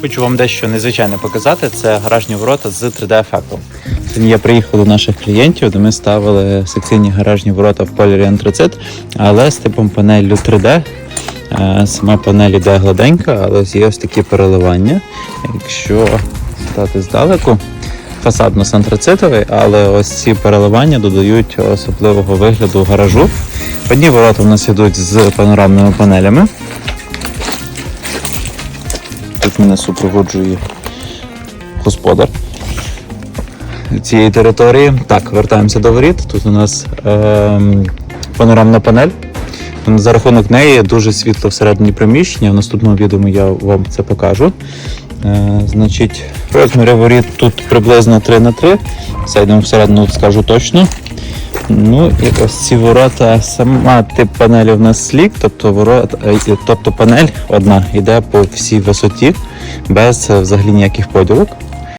Хочу вам дещо незвичайне показати. Це гаражні ворота з 3D-ефектом. Сьогодні я приїхав до наших клієнтів, де ми ставили секційні гаражні ворота в кольорі антрацит, але з типом панелью 3D. Е, Сама панель іде гладенька, але є ось такі переливання. Якщо стати здалеку, фасад у нас але ось ці переливання додають особливого вигляду гаражу. Одні ворота у нас йдуть з панорамними панелями. Тут мене супроводжує господар цієї території. Так, вертаємося до воріт. Тут у нас ем, панорамна панель. За рахунок неї дуже світло всередині приміщення. В наступному відео я вам це покажу. Е, значить, розміри воріт тут приблизно 3 на 3. Зайдемо всередину, скажу точно. Ну і ось ці ворота, сама тип панелі в нас слік, тобто ворота, е, тобто панель одна йде по всій висоті, без е, взагалі ніяких поділок.